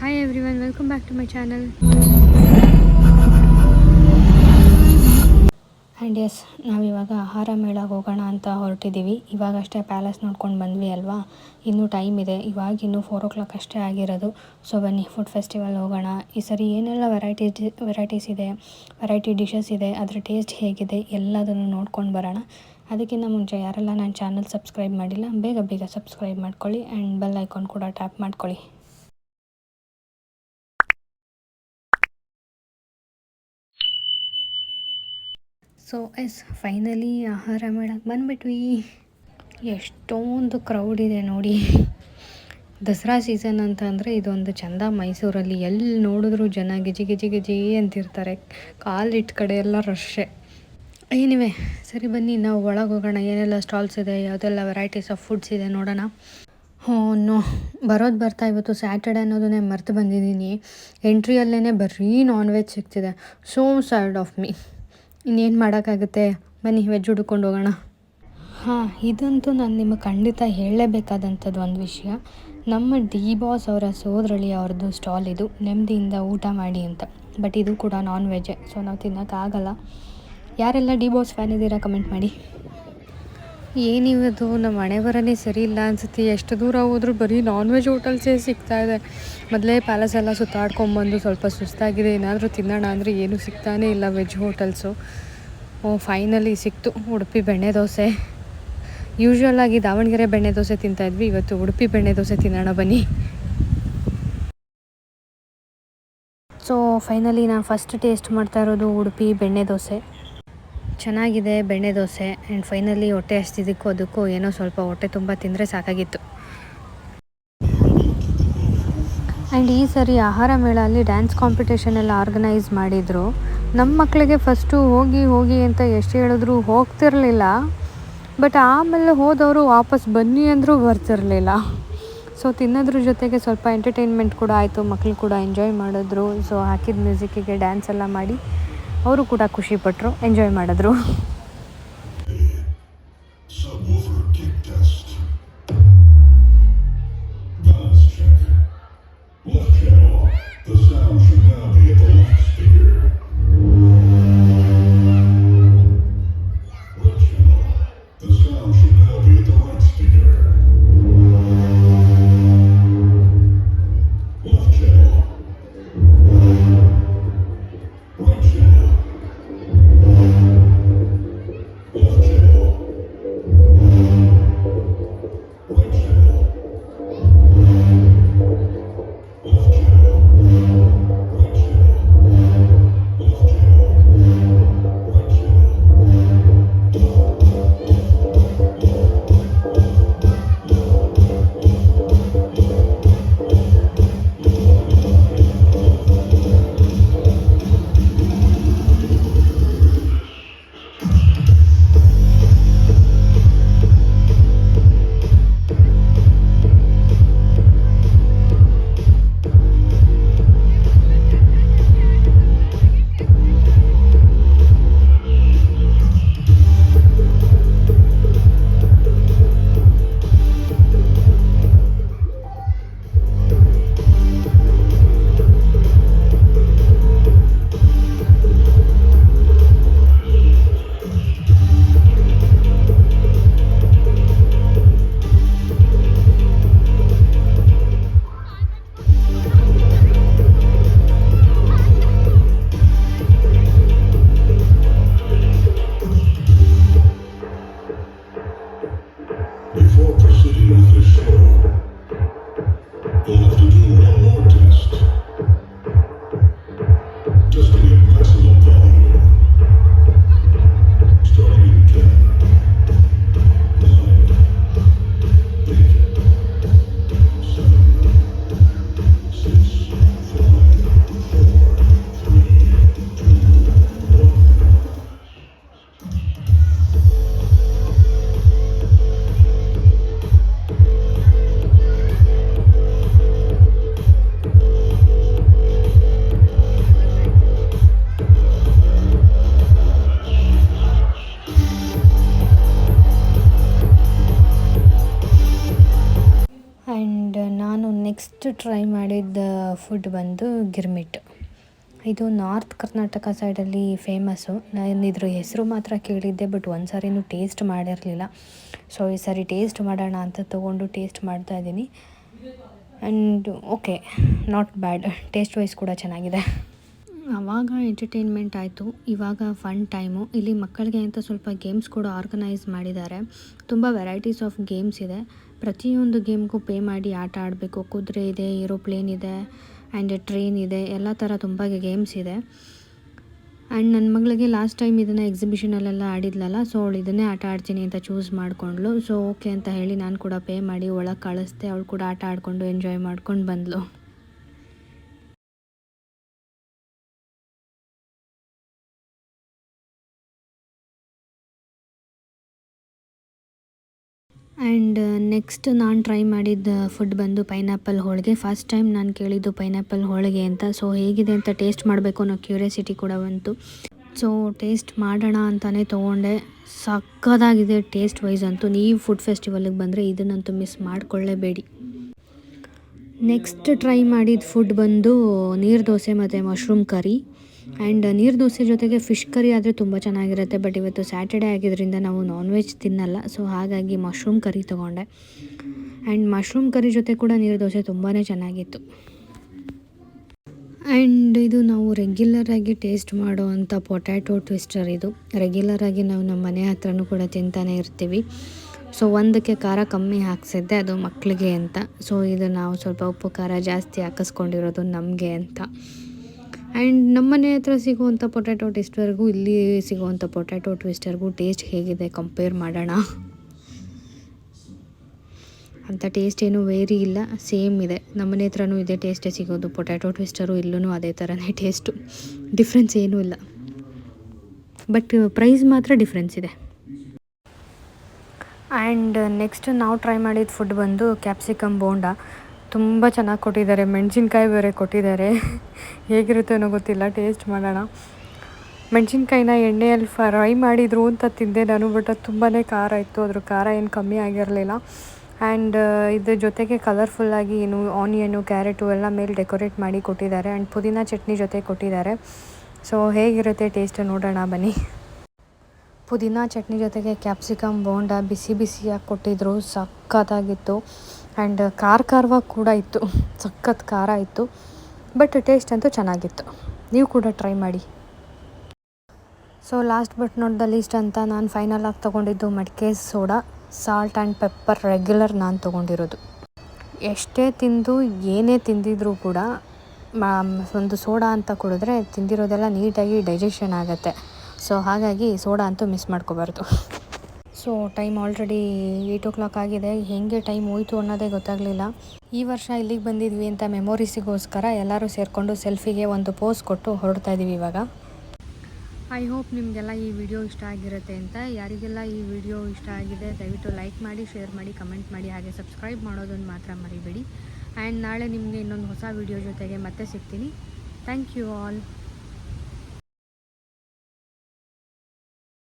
Hi everyone welcome back to my channel and yes ನಾವಿವಾಗ ಆಹಾರ ಮೇಳಕ್ಕೆ ಹೋಗೋಣ ಅಂತ ಹೊರಟಿದ್ದೀವಿ. ಇವಾಗಷ್ಟೇ ಪ್ಯಾಲೇಸ್ ನೋಡ್ಕೊಂಡು ಬಂದ್ವಿ ಅಲ್ವಾ? ಇನ್ನೂ ಟೈಮ್ ಇದೆ. ಇವಾಗ ಇನ್ನೂ ಫೋರ್ ಓ ಕ್ಲಾಕ್ ಅಷ್ಟೇ ಆಗಿರೋದು. ಸೊ ಬನ್ನಿ ಫುಡ್ ಫೆಸ್ಟಿವಲ್ ಹೋಗೋಣ. ಈ ಸರಿ ಏನೆಲ್ಲ ವೆರೈಟಿ ವೆರೈಟೀಸ್ ಇದೆ? ವೆರೈಟಿ ಡಿಶಸ್ ಇದೆ. ಅದರ ಟೇಸ್ಟ್ ಹೇಗಿದೆ? ಎಲ್ಲದನ್ನು ನೋಡ್ಕೊಂಡು ಬರೋಣ. ಅದಕ್ಕಿಂತ ಮುಂಚೆ ಯಾರೆಲ್ಲ ನನ್ನ ಚಾನಲ್ ಸಬ್ಸ್ಕ್ರೈಬ್ ಮಾಡಿಲ್ಲ, ಬೇಗ ಬೇಗ ಸಬ್ಸ್ಕ್ರೈಬ್ ಮಾಡ್ಕೊಳ್ಳಿ. ಆ್ಯಂಡ್ ಬೆಲ್ ಐಕಾನ್ ಕೂಡ ಟ್ಯಾಪ್ ಮಾಡ್ಕೊಳ್ಳಿ. ಸೊ ಎಸ್ ಫೈನಲಿ ಆಹಾರ ಮೇಳಕ್ಕೆ ಬಂದ್ಬಿಟ್ವಿ. ಎಷ್ಟೊಂದು ಕ್ರೌಡ್ ಇದೆ ನೋಡಿ. ದಸರಾ ಸೀಸನ್ ಅಂತ ಅಂದರೆ ಇದೊಂದು ಚಂದ ಮೈಸೂರಲ್ಲಿ ಎಲ್ಲಿ ನೋಡಿದ್ರು ಜನ ಗಿಜಿ ಗಿಜಿ ಗಿಜಿ ಅಂತಿರ್ತಾರೆ. ಕಾಲಿಟ್ಟ ಕಡೆ ಎಲ್ಲ ರಶ್ಶೆ ಏನಿವೆ ಸರಿ ಬನ್ನಿ, ನಾವು ಒಳಗೆ ಹೋಗೋಣ. ಏನೆಲ್ಲ ಸ್ಟಾಲ್ಸ್ ಇದೆ, ಯಾವುದೆಲ್ಲ ವೆರೈಟೀಸ್ ಆಫ್ ಫುಡ್ಸ್ ಇದೆ ನೋಡೋಣ. ಹ್ಞೂ ನೋ, ಬರೋದು ಬರ್ತಾ ಇವತ್ತು ಸ್ಯಾಟರ್ಡೆ ಅನ್ನೋದನ್ನೇ ಮರೆತು ಬಂದಿದ್ದೀನಿ. ಎಂಟ್ರಿಯಲ್ಲೇ ಬರೀ ನಾನ್ ವೆಜ್ ಸಿಗ್ತಿದೆ. ಸೋ ಸೈಡ್ ಆಫ್ ಮೀ ಇನ್ನೇನು ಮಾಡೋಕ್ಕಾಗುತ್ತೆ? ಬನ್ನಿ ವೆಜ್ ಹುಡ್ಕೊಂಡು ಹೋಗೋಣ. ಹಾಂ, ಇದಂತೂ ನಾನು ನಿಮಗೆ ಖಂಡಿತ ಹೇಳಲೇಬೇಕಾದಂಥದ್ದು ಒಂದು ವಿಷಯ. ನಮ್ಮ ಡಿ ಬಾಸ್ ಅವರ ಸೋದರಳಿ ಅವ್ರದ್ದು ಸ್ಟಾಲ್ ಇದು. ನೆಮ್ಮದಿಯಿಂದ ಊಟ ಮಾಡಿ ಅಂತ. ಬಟ್ ಇದು ಕೂಡ ನಾನ್ ವೆಜ್ಜೆ ಸೊ ನಾವು ತಿನ್ನೋಕ್ಕಾಗಲ್ಲ. ಯಾರೆಲ್ಲ ಡಿ ಬಾಸ್ ಫ್ಯಾನ್ ಇದ್ದೀರಾ ಕಮೆಂಟ್ ಮಾಡಿ. ಏನಿವತ್ತು ನಮ್ಮ ಹಣೆ ಬರೋನೇ ಸರಿ ಇಲ್ಲ ಅನ್ಸುತ್ತೆ. ಎಷ್ಟು ದೂರ ಹೋದರೂ ಬರೀ ನಾನ್ ವೆಜ್ ಹೋಟೆಲ್ಸೇ ಇದೆ. ಮೊದಲೇ ಪ್ಯಾಲೇಸ್ ಎಲ್ಲ ಸುತ್ತಾಡ್ಕೊಂಬಂದು ಸ್ವಲ್ಪ ಸುಸ್ತಾಗಿದೆ. ಏನಾದರೂ ತಿನ್ನೋಣ ಅಂದರೆ ಏನೂ ಸಿಗ್ತಾನೇ ಇಲ್ಲ ವೆಜ್ ಹೋಟೆಲ್ಸು ಫೈನಲಿ ಸಿಕ್ತು. ಉಡುಪಿ ಬೆಣ್ಣೆ ದೋಸೆ. ಯೂಶ್ವಲ್ ಆಗಿ ದಾವಣಗೆರೆ ಬೆಣ್ಣೆ ದೋಸೆ ತಿಂತಾಯಿದ್ವಿ ಇವತ್ತು ಉಡುಪಿ ಬೆಣ್ಣೆ ದೋಸೆ ತಿನ್ನೋಣ ಬನ್ನಿ. ಸೊ ಫೈನಲಿ ನಾನು ಫಸ್ಟ್ ಟೇಸ್ಟ್ ಮಾಡ್ತಾ ಇರೋದು ಉಡುಪಿ ಬೆಣ್ಣೆ ದೋಸೆ. ಚೆನ್ನಾಗಿದೆ, ಬೆಣ್ಣೆ ದೋಸೆ ಆ್ಯಂಡ್ ಫೈನಲಿ ಹೊಟ್ಟೆ ಹಸ್ತಿದ್ದಕ್ಕೂ ಅದಕ್ಕೂ ಏನೋ ಸ್ವಲ್ಪ ಹೊಟ್ಟೆ ತುಂಬ ತಿಂದರೆ ಸಾಕಾಗಿತ್ತು. ಆ್ಯಂಡ್ ಈ ಸರಿ ಆಹಾರ ಮೇಳ ಅಲ್ಲಿ ಡ್ಯಾನ್ಸ್ ಕಾಂಪಿಟೇಷನ್ ಎಲ್ಲ ಆರ್ಗನೈಸ್ ಮಾಡಿದರು. ನಮ್ಮ ಮಕ್ಕಳಿಗೆ ಫಸ್ಟು ಹೋಗಿ ಹೋಗಿ ಅಂತ ಎಷ್ಟು ಹೇಳಿದ್ರು ಹೋಗ್ತಿರಲಿಲ್ಲ. ಬಟ್ ಆಮೇಲೆ ಹೋದವರು ವಾಪಸ್ ಬನ್ನಿ ಅಂದರೂ ಬರ್ತಿರಲಿಲ್ಲ. ಸೊ ತಿನ್ನೋದ್ರ ಜೊತೆಗೆ ಸ್ವಲ್ಪ ಎಂಟರ್ಟೈನ್ಮೆಂಟ್ ಕೂಡ ಆಯಿತು ಮಕ್ಕಳು ಕೂಡ ಎಂಜಾಯ್ ಮಾಡಿದ್ರು. ಸೊ ಹಾಕಿದ ಮ್ಯೂಸಿಕ್ಕಿಗೆ ಡ್ಯಾನ್ಸ್ ಎಲ್ಲ ಮಾಡಿ. ಅವರು ಕೂಡ ಖುಷಿಪಟ್ಟರು ಎಂಜಾಯ್ ಮಾಡಿದ್ರು. ಟ್ರೈ ಮಾಡಿದ್ದ ಫುಡ್ ಬಂದು ಗಿರ್ಮಿಟ್. ಇದು ನಾರ್ತ್ ಕರ್ನಾಟಕ ಸೈಡಲ್ಲಿ ಫೇಮಸ್ಸು. ನಾನು ಇದ್ರ ಹೆಸರು ಮಾತ್ರ ಕೇಳಿದ್ದೆ, ಬಟ್ ಒಂದು ಸಾರಿನೂ ಟೇಸ್ಟ್ ಮಾಡಿರಲಿಲ್ಲ. ಸೊ ಈ ಸಾರಿ ಟೇಸ್ಟ್ ಮಾಡೋಣ ಅಂತ ತೊಗೊಂಡು ಟೇಸ್ಟ್ ಮಾಡ್ತಾ ಇದ್ದೀನಿ. And okay not bad taste wise ಕೂಡ ಚೆನ್ನಾಗಿದೆ. ಆವಾಗ ಎಂಟರ್ಟೈನ್ಮೆಂಟ್ ಆಯಿತು. ಇವಾಗ ಫನ್ ಟೈಮು ಇಲ್ಲಿ ಮಕ್ಕಳಿಗೆ ಅಂತ ಸ್ವಲ್ಪ ಗೇಮ್ಸ್ ಕೂಡ ಆರ್ಗನೈಸ್ ಮಾಡಿದ್ದಾರೆ. ತುಂಬ ವೆರೈಟೀಸ್ ಆಫ್ ಗೇಮ್ಸ್ ಇದೆ. ಪ್ರತಿಯೊಂದು ಗೇಮ್ಗೂ ಪೇ ಮಾಡಿ ಆಟ ಆಡಬೇಕು. ಕುದುರೆ ಇದೆ, ಏರೋಪ್ಲೇನ್ ಇದೆ, ಆ್ಯಂಡ್ ಟ್ರೈನ್ ಇದೆ, ಎಲ್ಲ ಥರ ತುಂಬ ಗೇಮ್ಸ್ ಇದೆ. ಆ್ಯಂಡ್ ನನ್ನ ಮಗಳಿಗೆ ಲಾಸ್ಟ್ ಟೈಮ್ ಇದನ್ನು ಎಕ್ಸಿಬಿಷನಲ್ಲೆಲ್ಲ ಆಡಿದ್ಲಲ್ಲ, ಸೊ ಅವಳು ಇದನ್ನೇ ಆಟ ಆಡ್ತೀನಿ ಅಂತ ಚೂಸ್ ಮಾಡಿಕೊಂಡ್ಳು. ಸೊ ಓಕೆ ಅಂತ ಹೇಳಿ ನಾನು ಕೂಡ ಪೇ ಮಾಡಿ ಒಳಗೆ ಕಳಿಸ್ದೆ. ಅವಳು ಕೂಡ ಆಟ ಆಡಿಕೊಂಡು ಎಂಜಾಯ್ ಮಾಡ್ಕೊಂಡು ಬಂದಳು. ಆ್ಯಂಡ್ ನೆಕ್ಸ್ಟ್ ನಾನು ಟ್ರೈ ಮಾಡಿದ್ದ ಫುಡ್ ಬಂದು ಪೈನಾಪಲ್ ಹೋಳಿಗೆ. ಫಸ್ಟ್ ಟೈಮ್ ನಾನು ಕೇಳಿದ್ದು ಪೈನಾಪಲ್ ಹೋಳಿಗೆ ಅಂತ. ಸೊ ಹೇಗಿದೆ ಅಂತ ಟೇಸ್ಟ್ ಮಾಡಬೇಕು ಅನ್ನೋ ಕ್ಯೂರಿಯಾಸಿಟಿ ಕೂಡ ಬಂತು. ಸೊ ಟೇಸ್ಟ್ ಮಾಡೋಣ ಅಂತಲೇ ತೊಗೊಂಡೆ. ಸಕ್ಕದಾಗಿದೆ ಟೇಸ್ಟ್ ವೈಸ್ ಅಂತೂ. ನೀವು ಫುಡ್ ಫೆಸ್ಟಿವಲ್ಗೆ ಬಂದರೆ ಇದನ್ನಂತೂ ಮಿಸ್ ಮಾಡಿಕೊಳ್ಳೇಬೇಡಿ. ನೆಕ್ಸ್ಟ್ ಟ್ರೈ ಮಾಡಿದ ಫುಡ್ ಬಂದು, ನೀರು ದೋಸೆ ಮತ್ತು ಮಶ್ರೂಮ್ ಕರಿ ಆ್ಯಂಡ್ ನೀರು ದೋಸೆ ಜೊತೆಗೆ ಫಿಶ್ ಕರಿ ಆದರೆ ತುಂಬ ಚೆನ್ನಾಗಿರುತ್ತೆ ಬಟ್ ಇವತ್ತು ಸ್ಯಾಟರ್ಡೆ ಆಗಿದ್ದರಿಂದ ನಾವು ನಾನ್ ವೆಜ್ ತಿನ್ನಲ್ಲ. ಸೊ ಹಾಗಾಗಿ ಮಶ್ರೂಮ್ ಕರಿ ತೊಗೊಂಡೆ. ಆ್ಯಂಡ್ ಮಶ್ರೂಮ್ ಕರಿ ಜೊತೆ ಕೂಡ ನೀರು ದೋಸೆ ತುಂಬಾ ಚೆನ್ನಾಗಿತ್ತು. ಆ್ಯಂಡ್ ಇದು ನಾವು ರೆಗ್ಯುಲರಾಗಿ ಟೇಸ್ಟ್ ಮಾಡೋವಂಥ ಪೊಟ್ಯಾಟೊ ಟ್ವಿಸ್ಟರ್ ಇದು. ರೆಗ್ಯುಲರಾಗಿ ನಾವು ನಮ್ಮ ಮನೆ ಹತ್ರನೂ ಕೂಡ ತಿಂತಾನೆ ಇರ್ತೀವಿ. ಸೊ ಒಂದಕ್ಕೆ ಖಾರ ಕಮ್ಮಿ ಹಾಕ್ಸಿದ್ದೆ, ಅದು ಮಕ್ಕಳಿಗೆ ಅಂತ. ಸೊ ಇದು ನಾವು ಸ್ವಲ್ಪ ಉಪ್ಪು ಖಾರ ಜಾಸ್ತಿ ಹಾಕಿಸ್ಕೊಂಡಿರೋದು ನಮಗೆ ಅಂತ. ಆ್ಯಂಡ್ ನಮ್ಮ ಮನೆ ಹತ್ರ ಸಿಗುವಂಥ ಪೊಟ್ಯಾಟೊ ಟೇಸ್ಟ್ವರೆಗೂ ಇಲ್ಲಿ ಸಿಗುವಂಥ ಪೊಟ್ಯಾಟೊ ಟ್ವಿಸ್ಟರ್ಗೂ ಟೇಸ್ಟ್ ಹೇಗಿದೆ ಕಂಪೇರ್ ಮಾಡೋಣ. ಅಂಥ ಟೇಸ್ಟ್ ಏನೂ ವೇರಿ ಇಲ್ಲ ಸೇಮ್ ಇದೆ. ನಮ್ಮನೆ ಹತ್ರನೂ ಇದೇ ಟೇಸ್ಟೇ ಸಿಗೋದು ಪೊಟ್ಯಾಟೊ ಟ್ವಿಸ್ಟರು ಇಲ್ಲೂ ಅದೇ ಥರನೇ ಟೇಸ್ಟು ಡಿಫ್ರೆನ್ಸ್ ಏನೂ ಇಲ್ಲ. ಬಟ್ ಪ್ರೈಸ್ ಮಾತ್ರ ಡಿಫ್ರೆನ್ಸ್ ಇದೆ. ಆ್ಯಂಡ್ ನೆಕ್ಸ್ಟ್ ನಾವು ಟ್ರೈ ಮಾಡಿದ ಫುಡ್ ಬಂದು ಕ್ಯಾಪ್ಸಿಕಮ್ ಬೋಂಡ. ತುಂಬ ಚೆನ್ನಾಗಿ ಕೊಟ್ಟಿದ್ದಾರೆ. ಮೆಣಸಿನ್ಕಾಯಿ ಬೇರೆ ಕೊಟ್ಟಿದ್ದಾರೆ. ಹೇಗಿರುತ್ತೇನೋ ಗೊತ್ತಿಲ್ಲ. ಟೇಸ್ಟ್ ಮಾಡೋಣ. ಮೆಣಸಿನ್ಕಾಯಿನ ಎಣ್ಣೆಯಲ್ಲಿ ಫ್ರೈ ಮಾಡಿದ್ರು ಅಂತ ತಿಂದೆ ನಾನು, ಬಟ್ ಅದು ತುಂಬಾ ಖಾರ ಇತ್ತು. ಅದ್ರ ಖಾರ ಏನು ಕಮ್ಮಿ ಆಗಿರಲಿಲ್ಲ. ಆ್ಯಂಡ್ ಇದ್ರ ಜೊತೆಗೆ ಕಲರ್ಫುಲ್ಲಾಗಿ ಏನು ಆನಿಯನ್ನು ಕ್ಯಾರೆಟು ಎಲ್ಲ ಮೇಲೆ ಡೆಕೋರೇಟ್ ಮಾಡಿ ಕೊಟ್ಟಿದ್ದಾರೆ. ಆ್ಯಂಡ್ ಪುದೀನ ಚಟ್ನಿ ಜೊತೆ ಕೊಟ್ಟಿದ್ದಾರೆ. ಸೊ ಹೇಗಿರುತ್ತೆ ಟೇಸ್ಟ್ ನೋಡೋಣ ಬನ್ನಿ. ಪುದೀನ ಚಟ್ನಿ ಜೊತೆಗೆ ಕ್ಯಾಪ್ಸಿಕಮ್ ಬೋಂಡ ಬಿಸಿ ಬಿಸಿಯಾಗಿ ಕೊಟ್ಟಿದ್ರು. ಸಖತ್ತಾಗಿತ್ತು. ಆ್ಯಂಡ್ ಖಾರ ಖಾರವಾಗಿ ಕೂಡ ಇತ್ತು. ಸಖತ್ ಖಾರ ಇತ್ತು. ಬಟ್ ಟೇಸ್ಟ್ ಅಂತೂ ಚೆನ್ನಾಗಿತ್ತು. ನೀವು ಕೂಡ ಟ್ರೈ ಮಾಡಿ. So last but not the least ಅಂತ ನಾನು ಫೈನಲ್ ಆಗಿ ತೊಗೊಂಡಿದ್ದು ಮಡಿಕೆ soda salt and pepper regular ನಾನು ತೊಗೊಂಡಿರೋದು. ಎಷ್ಟೇ ತಿಂದು ಏನೇ ತಿಂದಿದ್ರೂ ಕೂಡ ಒಂದು ಸೋಡಾ ಅಂತ ಕುಡಿದ್ರೆ ತಿಂದಿರೋದೆಲ್ಲ ನೀಟಾಗಿ ಡೈಜೆಷನ್ ಆಗುತ್ತೆ. ಸೊ ಹಾಗಾಗಿ ಸೋಡಾ ಅಂತೂ ಮಿಸ್ ಮಾಡ್ಕೋಬಾರ್ದು. So, time already eight o'clock ಆಗಿದೆ. ಹೇಗೆ ಟೈಮ್ ಹೋಯ್ತು ಅನ್ನೋದೇ ಗೊತ್ತಾಗಲಿಲ್ಲ. ಈ ವರ್ಷ ಇಲ್ಲಿಗೆ ಬಂದಿದ್ವಿ ಅಂತ ಮೆಮೊರೀಸಿಗೋಸ್ಕರ ಎಲ್ಲರೂ ಸೇರಿಕೊಂಡು ಸೆಲ್ಫಿಗೆ ಒಂದು ಪೋಸ್ ಕೊಟ್ಟು ಹೊರಡ್ತಾ ಇದ್ದೀವಿ ಇವಾಗ. ಐ ಹೋಪ್ ನಿಮಗೆಲ್ಲ ಈ ವಿಡಿಯೋ ಇಷ್ಟ ಆಗಿರುತ್ತೆ ಅಂತ. ಯಾರಿಗೆಲ್ಲ ಈ ವಿಡಿಯೋ ಇಷ್ಟ ಆಗಿದೆ, ದಯವಿಟ್ಟು ಲೈಕ್ ಮಾಡಿ, ಶೇರ್ ಮಾಡಿ, ಕಮೆಂಟ್ ಮಾಡಿ, ಹಾಗೆ ಸಬ್ಸ್ಕ್ರೈಬ್ ಮಾಡೋದನ್ನು ಮಾತ್ರ ಮರಿಬೇಡಿ. ಆ್ಯಂಡ್ ನಾಳೆ ನಿಮಗೆ ಇನ್ನೊಂದು ಹೊಸ ವಿಡಿಯೋ ಜೊತೆಗೆ ಮತ್ತೆ ಸಿಗ್ತೀನಿ. Thank you all.